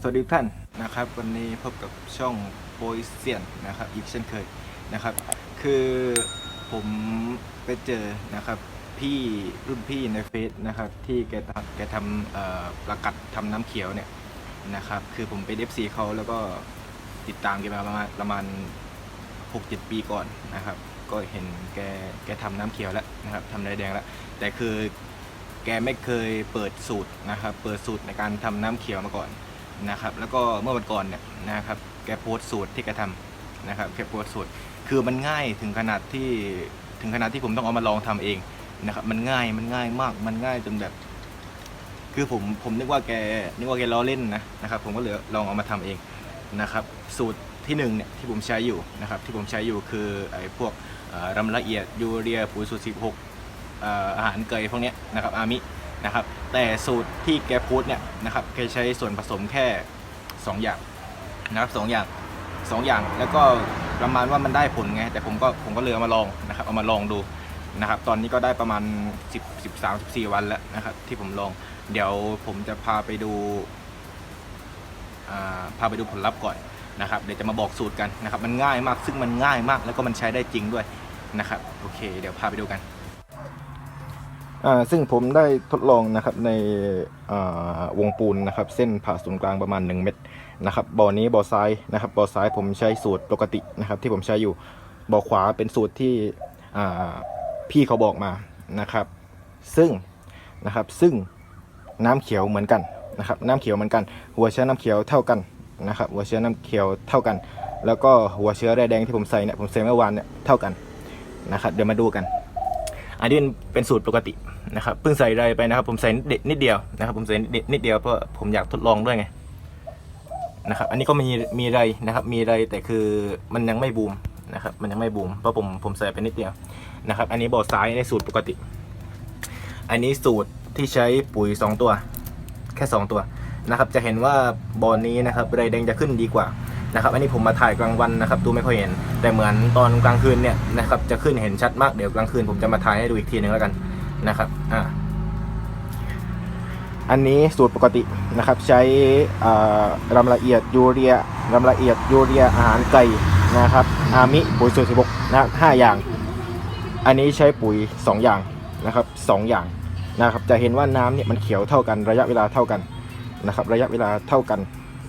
สวัสดีท่านนะครับวันนี้พบกับช่องโปยเซียนนะครับอีกเช่นเคยนะครับ คือผมไปเจอนะครับพี่รุ่นพี่ในเฟซนะครับที่แกทำแกทำประกัดทำน้ำเขียวเนี่ยนะครับคือผมเป็น FC เขาแล้วก็ติดตามแกมาประมาณประมาณ6-7ปีก่อนนะครับ ก็เห็นแกแกทำน้ำเขียวแล้วนะครับทำไรแดงแล้วแต่คือแกไม่เคยเปิดสูตรนะครับ เปิดสูตรในการทำน้ำเขียวมาก่อน นะครับ แล้วก็เมื่อวันก่อนเนี่ยนะครับแกโพสต์สูตรที่แกทำนะครับแกโพสต์สูตรคือมันง่ายถึงขนาดที่ถึงขนาดที่ผมต้องเอามาลองทำเองนะครับมันง่ายมันง่ายมากมันง่ายจนแบบ คือผมผมนึกว่าแกนึกว่าแกล้อเล่นนะนะครับ ผมก็เลยลองเอามาทำเองนะครับ สูตรที่หนึ่งเนี่ยที่ผมใช้อยู่นะครับที่ผมใช้อยู่คือไอ้พวกรำละเอียดยูเรียปุ๋ยสูตร16เอ่ออาหารเกยพวกเนี้ยนะครับอามิ นะครับ แต่สูตรที่แกพูดเนี่ยนะครับแกใช้ส่วนผสมแค่ 2 อย่างนะครับสองอย่างสองอย่างแล้วก็ประมาณว่ามันได้ผลไง แต่ผมก็ผมก็เลยเอามาลองนะครับเอามาลองดูนะครับ ตอนนี้ก็ได้ประมาณ 10 13 14 วันแล้วนะครับ ที่ผมลอง เดี๋ยวผมจะพาไปดูอ่าพาไปดูผลลัพธ์ก่อนนะครับ เดี๋ยวจะมาบอกสูตรกันนะครับ มันง่ายมากซึ่งมันง่ายมากแล้วก็มันใช้ได้จริงด้วยนะครับ โอเค เดี๋ยวพาไปดูกัน ซึ่งผมได้ทดลองนะครับในอ่าวงปูนนะครับเส้นผ่าศูนย์กลางประมาณ 1 เมตรนะครับบ่อนี้บ่อซ้ายนะครับบ่อซ้ายผมใช้สูตรปกตินะครับที่ผมใช้อยู่บ่อขวาเป็นสูตรที่อ่าพี่เขาบอกมานะครับซึ่งนะครับซึ่งน้ำเขียวเหมือนกันนะครับน้ำเขียวเหมือนกัน หัวเชื้อน้ำเขียวเท่ากันนะครับหัวเชื้อน้ำเขียวเท่ากัน แล้วก็หัวเชื้อแร่แดงที่ผมใส่เนี่ยผมใส่เมื่อวานเนี่ยเท่ากันนะครับเดี๋ยวมาดูกันอันนี้เป็นสูตรปกติ นะครับเพิ่งใส่ไรไปนะครับ ผมใส่นิดนิดเดียวนะครับ ผมใส่นิดนิดเดียวเพราะผมอยากทดลองด้วยไงนะครับอันนี้ก็มีมีไรนะครับ มีไรแต่คือมันยังไม่บูมนะครับ มันยังไม่บูมเพราะผมผมใส่ไปนิดเดียวนะครับ อันนี้บอซ้ายในสูตรปกติ อันนี้สูตรที่ใช้ปุ๋ย 2 ตัว แค่ 2 ตัวนะครับ จะเห็นว่าบอนี้นะครับไรแดงจะขึ้นดีกว่านะครับ อันนี้ผมมาถ่ายกลางวันนะครับดูไม่ค่อยเห็น แต่เหมือนตอนกลางคืนเนี่ยนะครับจะขึ้นเห็นชัดมากเดี๋ยวกลางคืนผมจะมาถ่ายให้ดูอีกทีหนึงแล้วกัน นะครับอ่าอันนี้สูตรปกตินะครับใช้อ่ารำละเอียดยูเรียรำละเอียดยูเรียอาหารไก่นะครับอามิปุ๋ยสูตรสิบกนะห้าอย่าง อันนี้ใช้ปุ๋ยสองอย่างนะครับสองอย่างนะครับจะเห็นว่าน้ำเนี่ยมันเขียวเท่ากันระยะเวลาเท่ากันนะครับระยะเวลาเท่ากัน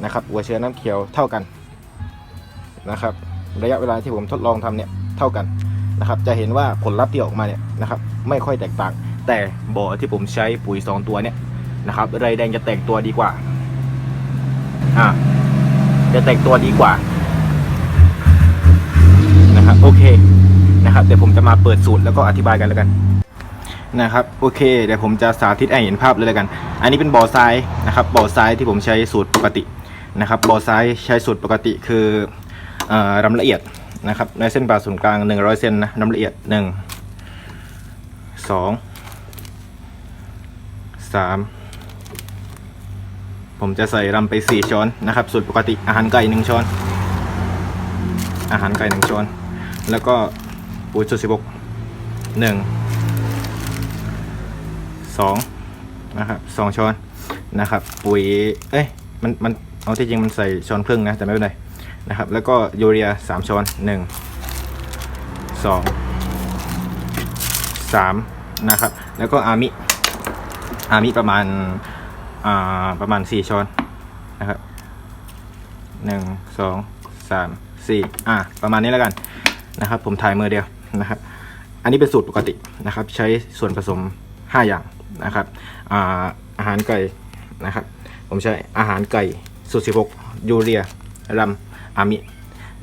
นะครับหัวเชื้อน้ำเขียวเท่ากันนะครับระยะเวลาที่ผมทดลองทำเนี่ยเท่ากัน นะครับจะเห็นว่าผลลัพธ์ที่ออกมาเนี่ยนะครับไม่ค่อยแตกต่าง แต่บ่อที่ผมใช้ปุ๋ย 2 ตัวเนี่ยนะครับไรแดงจะแตกตัวดีกว่าอ่าจะแตกตัวดีกว่านะครับโอเคนะครับเดี๋ยวผมจะมาเปิดสูตรแล้วก็อธิบายกันแล้วกันนะครับโอเคเดี๋ยวผมจะสาธิตให้เห็นภาพเลยแล้วกัน อันนี้เป็นบ่อทรายนะครับบ่อทรายที่ผมใช้สูตรปกตินะครับบ่อทรายใช้สูตรปกติคืออ่อรำละเอียด นะครับในเส้นผ่าศูนย์กลาง100เซนนะรำละเอียด 1 2 3 ผมจะใส่รำไป 4 ช้อนนะครับสูตรปกติอาหารไก่ 1 ช้อน อาหารไก่ 1 ช้อน แล้วก็ปุ๋ยสูตร16 1 2นะครับ2ช้อนนะครับ ปุ๋ยเอ้ยมันมันเอาที่จริงมันใส่ช้อนครึ่งนะแต่ไม่เป็นไร นะครับ แล้วก็ยูเรีย 3 ช้อน 1 2 3 นะครับ แล้วก็อามิ อามิประมาณอ่าประมาณ 4 ช้อนนะครับ 1 2 3 4 อ่าประมาณนี้แล้วกันนะครับ ผมถ่ายมือเดียวนะครับ อันนี้เป็นสูตรปกตินะครับ ใช้ส่วนผสม 5 อย่างนะครับอ่าอาหารไก่นะครับ ผมใช้อาหารไก่สูตร16ยูเรียรำ อามิ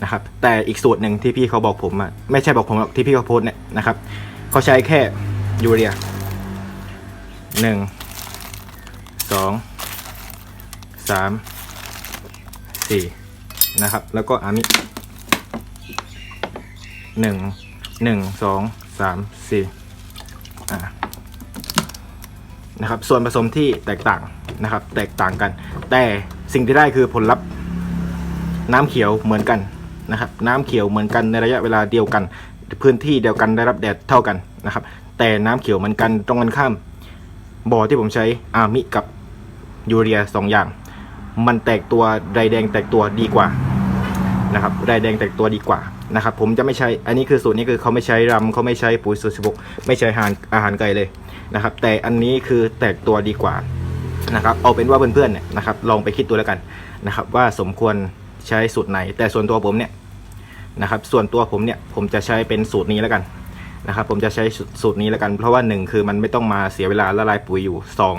นะครับแต่อีกสูตรหนึ่งที่พี่เขาบอกผมอะไม่ใช่บอกผมหรอกที่พี่เขาโพสเนี่ยนะครับเขาใช้แค่ยูเรียหนึ่งสองสามสี่นะครับ แล้วก็อามิหนึ่งหนึ่งสองสามสี่อ่านะครับ ส่วนผสมที่แตกต่างนะครับ แตกต่างกัน แต่สิ่งที่ได้คือผลลัพธ์ น้ำเขียวเหมือนกันนะครับน้ำเขียวเหมือนกันในระยะเวลาเดียวกัน พื้นที่เดียวกันได้รับแดดเท่ากันนะครับ แต่น้ำเขียวเหมือนกันตรงกันข้ามบ่อที่ผมใช้อามิกับยูเรียสองอย่าง มันแตกตัวใดแดงแตกตัวดีกว่านะครับใดแดงแตกตัวดีกว่านะครับผมจะไม่ใช้อันนี้คือสูตรนี้คือเขาไม่ใช้รำเขาไม่ใช้ปุ๋ยสูตรสิบกไม่ใช้อาหารอาหารไก่เลยนะครับ แต่อันนี้คือแตกตัวดีกว่านะครับเอาเป็นว่าเพื่อนๆเนี่ยนะครับลองไปคิดดูแล้วกันนะครับว่าสมควร ใช้สูตรไหน แต่ส่วนตัวผมเนี่ยนะครับ ส่วนตัวผมเนี่ยผมจะใช้เป็นสูตรนี้แล้วกันนะครับผมจะใช้สูตรนี้แล้วกัน เพราะว่าหนึ่งคือมันไม่ต้องมาเสียเวลาละลายปุ๋ยอยู่สอง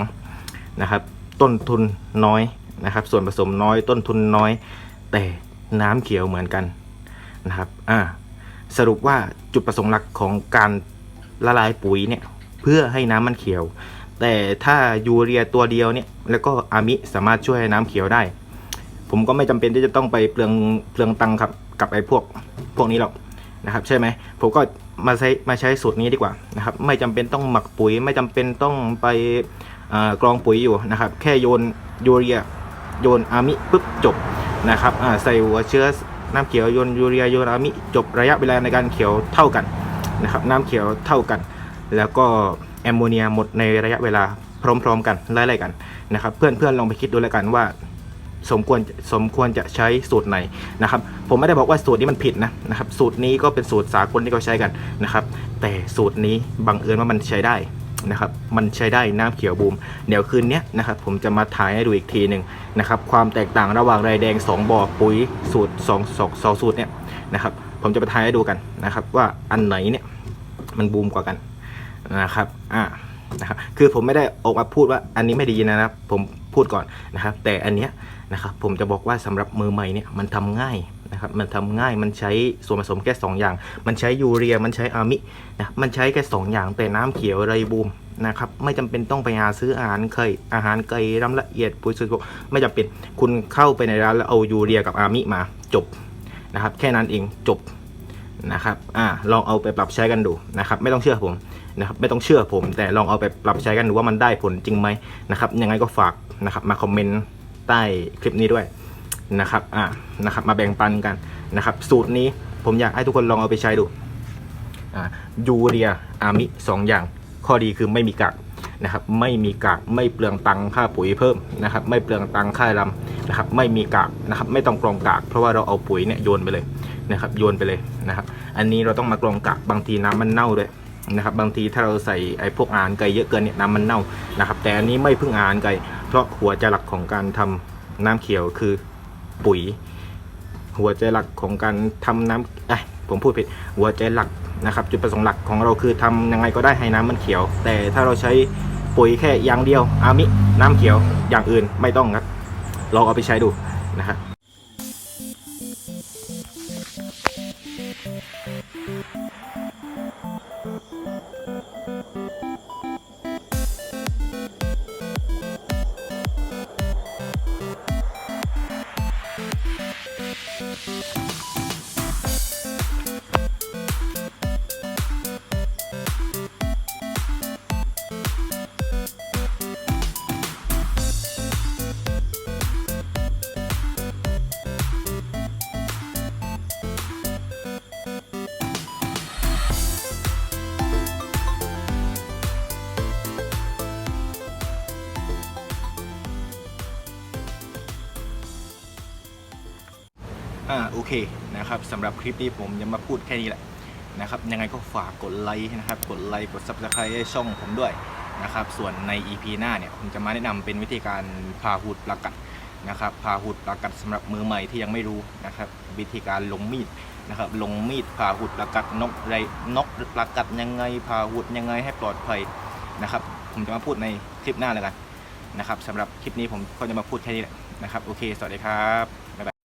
นะครับต้นทุนน้อยนะครับ ส่วนผสมน้อยต้นทุนน้อย แต่น้ำเขียวเหมือนกันนะครับอ่าสรุปว่าจุดประสงค์หลักของการละลายปุ๋ยเนี่ยเพื่อให้น้ำมันเขียว แต่ถ้ายูเรียตัวเดียวเนี่ยแล้วก็อามิสามารถช่วยให้น้ำเขียวได้ ผมก็ไม่จำเป็นที่จะต้องไปเปลืองเปลืองตังค์ครับกับไอ้พวกพวกนี้หรอกนะครับใช่ไหมผมก็มาใช้มาใช้สูตรนี้ดีกว่านะครับไม่จำเป็นต้องหมักปุ๋ย ไม่จำเป็นต้องไปกรองปุ๋ยอยู่นะครับ แค่โยนยูเรียโยนอามิปุ๊บจบนะครับใส่หัวเชื้อน้ำเขียวโยนยูเรียโยนอามิจบระยะเวลาในการเขียวเท่ากันนะครับน้ำเขียวเท่ากัน แล้วก็แอมโมเนียหมดในระยะเวลาพร้อมๆกันไล่ๆกันนะครับ เพื่อนๆลองไปคิดดูแล้วกันว่า สมควรสมควรจะใช้สูตรไหนนะครับ ผมไม่ได้บอกว่าสูตรนี้มันผิดนะนะครับ สูตรนี้ก็เป็นสูตรสากลที่เขาใช้กันนะครับ แต่สูตรนี้บังเอิญว่ามันใช้ได้นะครับ มันใช้ได้น้ำเขียวบูม เดี๋ยวคืนนี้นะครับ ผมจะมาถ่ายให้ดูอีกทีหนึ่งนะครับ ความแตกต่างระหว่างไรแดง 2บ่อปุ๋ยสูตร2 2 2สูตรเนี่ยนะครับ ผมจะไปถ่ายให้ดูกันนะครับ ว่าอันไหนเนี่ยมันบูมกว่ากันนะครับ อ่านะครับ คือผมไม่ได้ออกมาพูดว่าอันนี้ไม่ดีนะครับ ผมพูดก่อนนะครับ แต่อันเนี้ย นะครับผมจะบอกว่าสำหรับมือใหม่เนี่ยมันทำง่ายนะครับมันทำง่ายมันใช้ส่วนผสมแค่2อย่าง มันใช้ยูเรียมันใช้อามินะมันใช้แค่2อย่างแต่น้ำเขียวไรบูมนะครับไม่จำเป็นต้องไปหาซื้ออาหารไก่อาหารไก่รำละเอียดปุ๋ยสุดไม่จำเป็นคุณเข้าไปในร้านแล้วเอายูเรียกับอามิมาจบนะครับแค่นั้นเองจบนะครับอ่าลองเอาไปปรับใช้กันดูนะครับไม่ต้องเชื่อผมนะครับไม่ต้องเชื่อผม แต่ลองเอาไปปรับใช้กันดูว่ามันได้ผลจริงไหมนะครับยังไงก็ฝากนะครับมาคอมเมนต์ ใต้คลิปนี้ด้วยนะครับอ่านะครับ มาแบ่งปันกันนะครับ สูตรนี้ผมอยากให้ทุกคนลองเอาไปใช้ดูอ่ายูเรียอามิสองอย่าง ข้อดีคือไม่มีกากนะครับไม่มีกากไม่เปลืองตังค่าปุ๋ยเพิ่มนะครับไม่เปลืองตังค่าลำนะครับไม่มีกากนะครับไม่ต้องกรองกาก เพราะว่าเราเอาปุ๋ยเนี่ยโยนไปเลยนะครับโยนไปเลยนะครับ อันนี้เราต้องมากรองกากบางทีน้ำมันเน่าด้วยนะครับบางทีถ้าเราใส่ไอ้พวกอาหารไก่เยอะเกินเนี่ยน้ำมันเน่านะครับแต่อันนี้ไม่พึ่งอาหารไก่ เพราะหัวใจหลักของการทำน้ำเขียวคือปุ๋ย หัวใจหลักของการทำน้ำเอ้ผมพูดผิดหัวใจหลักนะครับ จุดประสงค์หลักของเราคือทำยังไงก็ได้ให้น้ำมันเขียว แต่ถ้าเราใช้ปุ๋ยแค่อย่างเดียวอามิน้ำเขียวอย่างอื่นไม่ต้องครับลองเอาไปใช้ดูนะครับ อ่าโอเคนะครับสำหรับคลิปนี้ผมจะมาพูดแค่นี้แหละนะครับยังไงก็ฝากกดไลค์นะครับกดไลค์กด subscribe ให้ช่องผมด้วยนะครับส่วนใน EP หน้าเนี่ยผมจะมาแนะนำเป็นวิธีการพาหูดปลากัดนะครับพาหูดปลากัดสำหรับมือใหม่ที่ยังไม่รู้นะครับวิธีการลงมีดนะครับลงมีดพาหูดปลากัดนกไรนกปลากัดยังไงพาหูดยังไงให้ปลอดภัยนะครับผมจะมาพูดในคลิปหน้าเลยกันนะครับสำหรับคลิปนี้ผมก็จะมาพูดแค่นี้แหละนะครับโอเค สวัสดีครับบ๊ายบาย